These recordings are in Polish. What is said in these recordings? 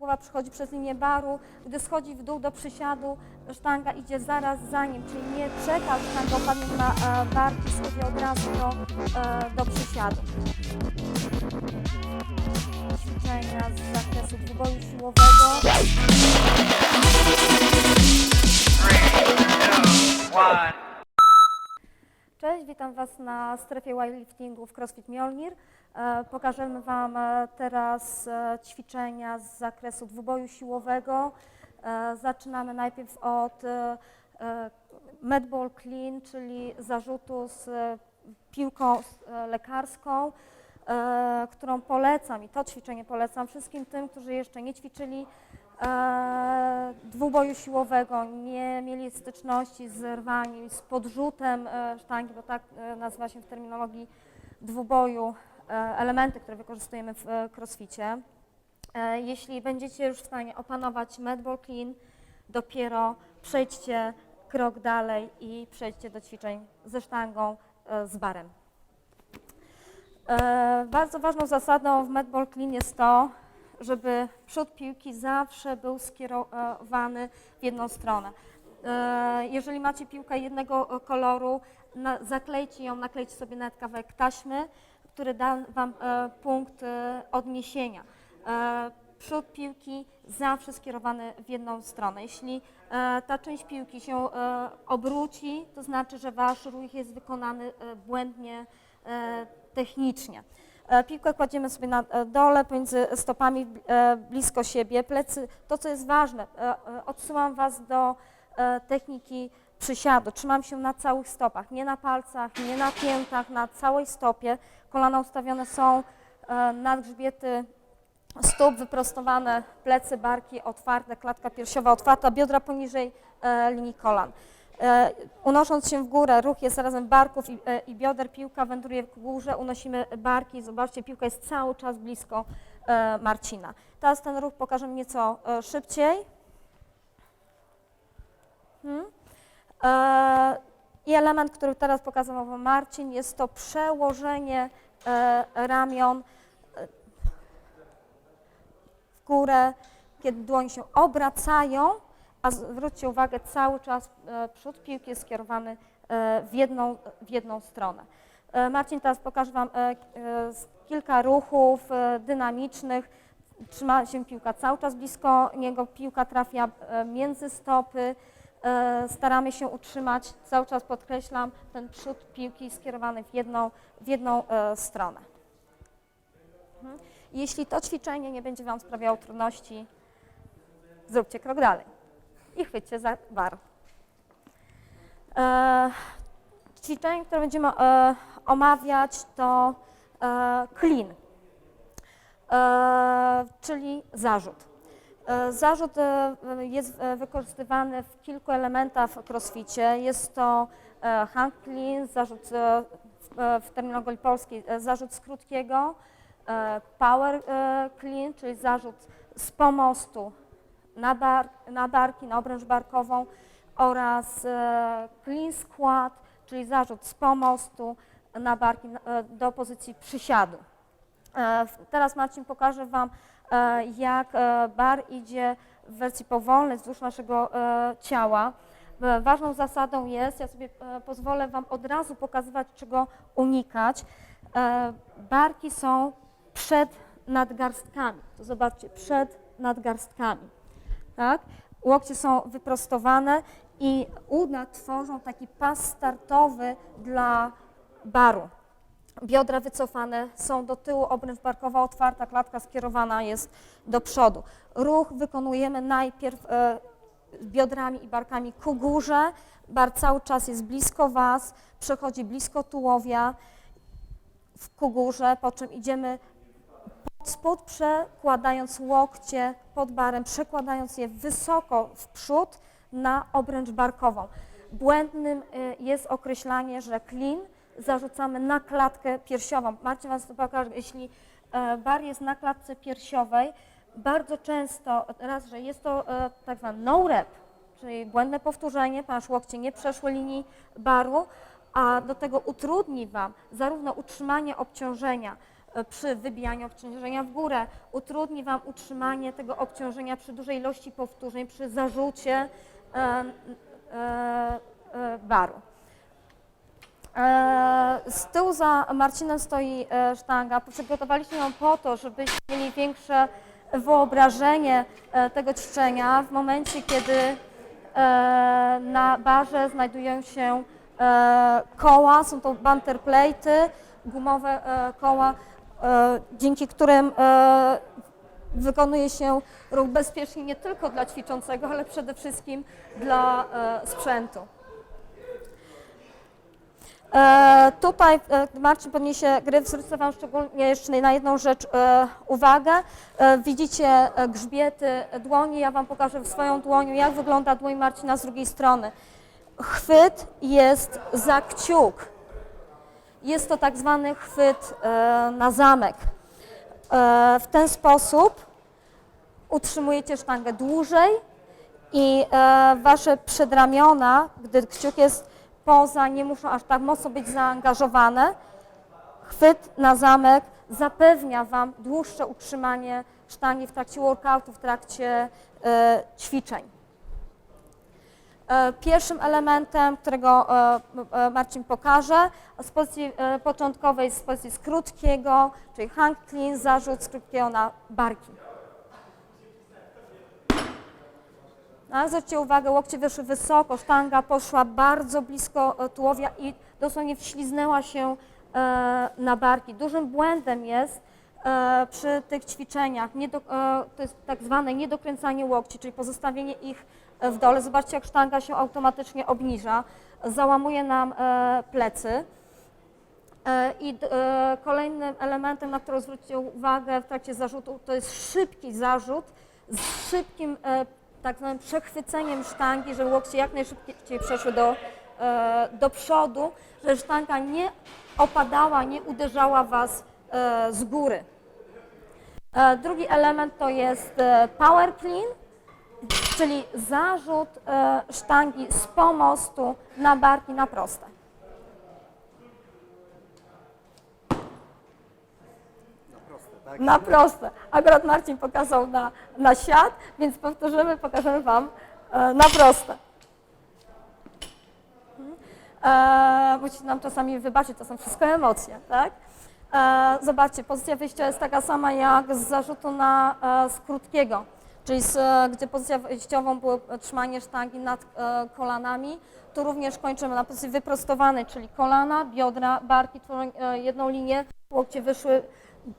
głowa przechodzi przez linię baru, gdy schodzi w dół do przysiadu, sztanga idzie zaraz za nim, czyli nie czeka, aż sztanga opadnie na e, bark i schodzi od razu do, e, do przysiadu. Ćwiczenia z zakresu dwuboju siłowego. Witam Was na strefie weightliftingu w CrossFit Mjolnir. E, Pokażemy Wam e, teraz e, ćwiczenia z zakresu dwuboju siłowego. Zaczynamy najpierw od medball clean, czyli zarzutu z piłką lekarską, którą polecam i to ćwiczenie polecam wszystkim tym, którzy jeszcze nie ćwiczyli e, dwuboju siłowego, nie mieli styczności z rwaniem, z podrzutem e, sztangi, bo tak e, nazywa się w terminologii dwuboju elementy, które wykorzystujemy w e, crossficie. Jeśli będziecie już w stanie opanować medball clean, dopiero przejdźcie krok dalej i przejdźcie do ćwiczeń ze sztangą, z barem. Bardzo ważną zasadą w medball clean jest to, żeby przód piłki zawsze był skierowany w jedną stronę. E, Jeżeli macie piłkę jednego koloru, zaklejcie ją, naklejcie sobie nawet kawałek taśmy, który da Wam e, punkt e, odniesienia. Przód piłki zawsze skierowany w jedną stronę. Jeśli ta część piłki się obróci, to znaczy, że Wasz ruch jest wykonany błędnie technicznie. E, Piłkę kładziemy sobie na e, dole, pomiędzy stopami e, blisko siebie, plecy. To, co jest ważne, odsyłam Was do techniki przysiadu. Trzymam się na całych stopach, nie na palcach, nie na piętach, na całej stopie. Kolana ustawione są nad grzbiety stóp, wyprostowane plecy, barki otwarte, klatka piersiowa otwarta, biodra poniżej linii kolan. E, unosząc się w górę, ruch jest razem barków i, e, i bioder, piłka wędruje w górze, unosimy barki, zobaczcie, piłka jest cały czas blisko e, Marcina. Teraz ten ruch pokażemy nieco szybciej. Hmm. I element, który teraz pokazał Marcin, jest to przełożenie ramion w górę, kiedy dłonie się obracają, a zwróćcie uwagę, cały czas e, przód piłki jest skierowany e, w jedną, w jedną stronę. E, Marcin teraz pokaże Wam kilka ruchów dynamicznych. Trzyma się piłka cały czas blisko niego, piłka trafia między stopy. Staramy się utrzymać, cały czas podkreślam, ten przód piłki skierowany w jedną, w jedną stronę. Mhm. Jeśli to ćwiczenie nie będzie Wam sprawiało trudności, zróbcie krok dalej i chwyćcie za bar. E, ćwiczenie, które będziemy e, omawiać to e, clean, e, czyli zarzut. E, Zarzut e, jest e, wykorzystywany w kilku elementach w crossficie. Jest to e, hang clean, zarzut e, w- e, w terminologii polskiej, e, zarzut z krótkiego, e, power clean, czyli zarzut z pomostu na, na barki, na obręcz barkową oraz e, clean squat, czyli zarzut z pomostu na barki e, do pozycji przysiadu. E, Teraz Marcin pokaże Wam, jak bar idzie w wersji powolnej wzdłuż naszego ciała. Ważną zasadą jest, ja sobie pozwolę Wam od razu pokazywać, czego unikać. Barki są przed nadgarstkami. To zobaczcie, przed nadgarstkami. Tak? Łokcie są wyprostowane i uda tworzą taki pas startowy dla baru. Biodra wycofane są do tyłu, obręcz barkowa otwarta, klatka skierowana jest do przodu. Ruch wykonujemy najpierw e, biodrami i barkami ku górze. Bar cały czas jest blisko Was, przechodzi blisko tułowia w ku górze, po czym idziemy spód, przekładając łokcie pod barem, przekładając je wysoko w przód na obręcz barkową. Błędnym y, jest określanie, że clean zarzucamy na klatkę piersiową. Marcin Was to pokaże, jeśli e, bar jest na klatce piersiowej, bardzo często, raz, że jest to e, tak zwany no rep, czyli błędne powtórzenie, ponieważ łokcie nie przeszły linii baru, a do tego utrudni Wam zarówno utrzymanie obciążenia przy wybijaniu obciążenia w górę, utrudni Wam utrzymanie tego obciążenia przy dużej ilości powtórzeń, przy zarzucie e, e, e, baru. E, Z tyłu za Marcinem stoi e, sztanga. Przygotowaliśmy ją po to, żebyście mieli większe wyobrażenie e, tego ćwiczenia w momencie, kiedy e, na barze znajdują się e, koła, są to banterplate'y, gumowe e, koła, e, dzięki którym e, wykonuje się ruch bezpiecznie nie tylko dla ćwiczącego, ale przede wszystkim dla e, sprzętu. E, tutaj e, Marcin podniesie gry, zwrócę Wam szczególnie jeszcze na jedną rzecz e, uwagę. E, widzicie e, grzbiety dłoni, ja Wam pokażę swoją dłonią, jak wygląda dłoń Marcina z drugiej strony. Chwyt jest za kciuk. Jest to tak zwany chwyt e, na zamek. E, w ten sposób utrzymujecie sztangę dłużej i e, Wasze przedramiona, gdy kciuk jest poza, nie muszą aż tak mocno być zaangażowane. Chwyt na zamek zapewnia Wam dłuższe utrzymanie sztangi w trakcie workoutu, w trakcie ćwiczeń. E, Pierwszym elementem, którego e, e, Marcin pokaże, z pozycji początkowej, z pozycji z krótkiego, czyli hang clean, zarzut z krótkiego na barki. No, zwróćcie uwagę, łokcie wyszły wysoko, sztanga poszła bardzo blisko tułowia i dosłownie wśliznęła się na barki. Dużym błędem jest przy tych ćwiczeniach, to jest tak zwane niedokręcanie łokci, czyli pozostawienie ich w dole. Zobaczcie, jak sztanga się automatycznie obniża, załamuje nam e, plecy. E, I e, kolejnym elementem, na który zwróćcie uwagę w trakcie zarzutu, to jest szybki zarzut z szybkim tak zwanym przechwyceniem sztangi, żeby łokcie jak najszybciej przeszły do, do przodu, żeby sztanga nie opadała, nie uderzała Was z góry. Drugi element to jest power clean, czyli zarzut e, sztangi z pomostu na barki na proste. Na proste. Akurat Marcin pokazał na, na siat, więc powtórzymy, pokażemy Wam e, na proste. E, musicie nam czasami wybaczyć, to są wszystko emocje, tak? E, zobaczcie, pozycja wyjścia jest taka sama jak z zarzutu na e, z krótkiego, czyli z, e, gdzie pozycja wyjściową było trzymanie sztangi nad e, kolanami. Tu również kończymy na pozycji wyprostowanej, czyli kolana, biodra, barki tworzą e, jedną linię, łokcie wyszły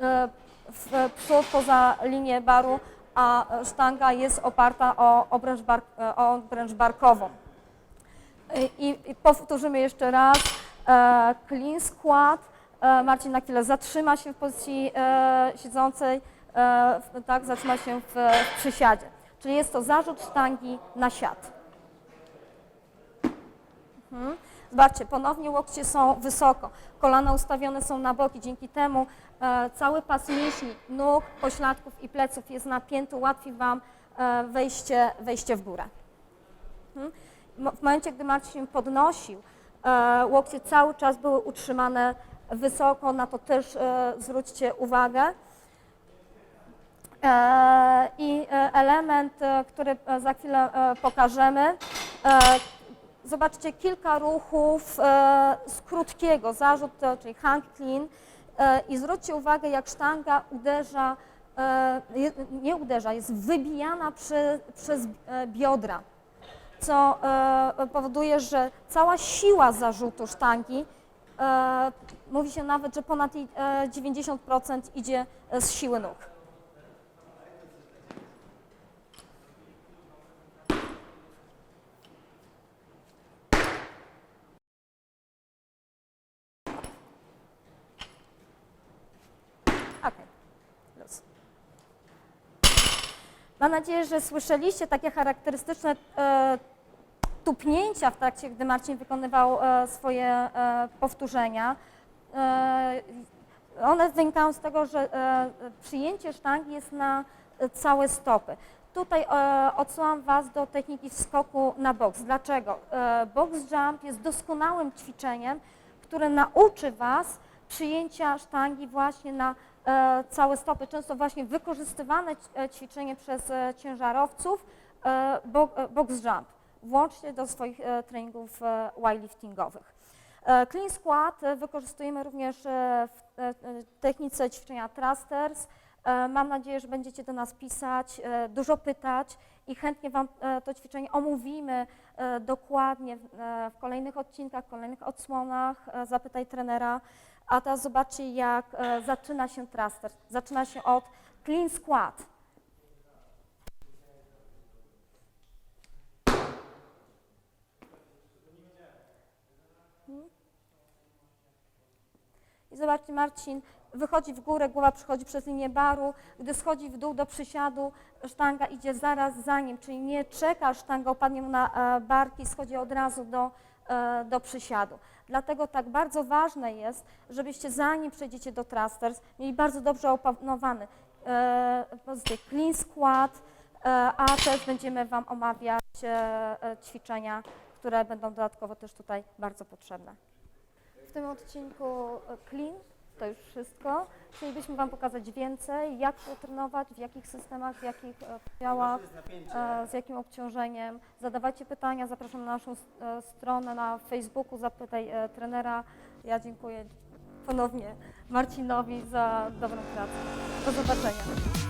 e, w przód poza linię baru, a sztanga jest oparta o obręcz, bar, e, o obręcz barkową. I, I powtórzymy jeszcze raz. E, clean squat. E, Marcin na chwilę zatrzyma się w pozycji e, siedzącej, e, tak, zatrzyma się w, przysiadzie. Czyli jest to zarzut sztangi na siat. Mhm. Zobaczcie, ponownie łokcie są wysoko, kolana ustawione są na boki, dzięki temu e, cały pas mięśni nóg, pośladków i pleców jest napięty, ułatwi Wam e, wejście, wejście w górę. Mhm. W momencie, gdy Marcin się podnosił, e, łokcie cały czas były utrzymane wysoko, na to też e, zwróćcie uwagę. E, I e, element, e, który za chwilę pokażemy, zobaczcie kilka ruchów z krótkiego, zarzut, czyli hang clean. I zwróćcie uwagę, jak sztanga uderza, nie uderza, jest wybijana przy, przez biodra, co powoduje, że cała siła zarzutu sztangi, mówi się nawet, że ponad jej, e, 90% idzie z siły nóg. Mam nadzieję, że słyszeliście takie charakterystyczne e, tupnięcia w trakcie, gdy Marcin wykonywał e, swoje e, powtórzenia. E, one wynikają z tego, że e, przyjęcie sztangi jest na e, całe stopy. Tutaj e, odsyłam Was do techniki skoku na boks. Dlaczego? E, box jump jest doskonałym ćwiczeniem, które nauczy Was przyjęcia sztangi właśnie na całe stopy. Często właśnie wykorzystywane e, ćwiczenie przez e, ciężarowców, e, bo, e, box jump, włącznie do swoich e, treningów e, weightliftingowych. E, Clean squat e, wykorzystujemy również e, w e, e, technice ćwiczenia thrusters. E, Mam nadzieję, że będziecie do nas pisać, e, dużo pytać i chętnie Wam e, to ćwiczenie omówimy e, dokładnie w, e, kolejnych odcinkach, w kolejnych odsłonach. E, Zapytaj trenera. A teraz zobaczcie, jak e, zaczyna się thruster. Zaczyna się od clean squat. I zobaczcie, Marcin wychodzi w górę, głowa przychodzi przez linię baru, gdy schodzi w dół do przysiadu, sztanga idzie zaraz za nim, czyli nie czeka, sztanga opadnie mu na e, barki, schodzi od razu do, e, do przysiadu. Dlatego tak bardzo ważne jest, żebyście zanim przejdziecie do thrusters, mieli bardzo dobrze opanowany e, clean squat, e, a też będziemy Wam omawiać e, e, ćwiczenia, które będą dodatkowo też tutaj bardzo potrzebne. W tym odcinku e, Clean to już wszystko. Chcielibyśmy Wam pokazać więcej, jak trenować, w jakich systemach, w jakich e, działach, e, z jakim obciążeniem. Zadawajcie pytania, zapraszam na naszą e, stronę na Facebooku, zapytaj e, trenera. Ja dziękuję ponownie Marcinowi za dobrą pracę. Do zobaczenia.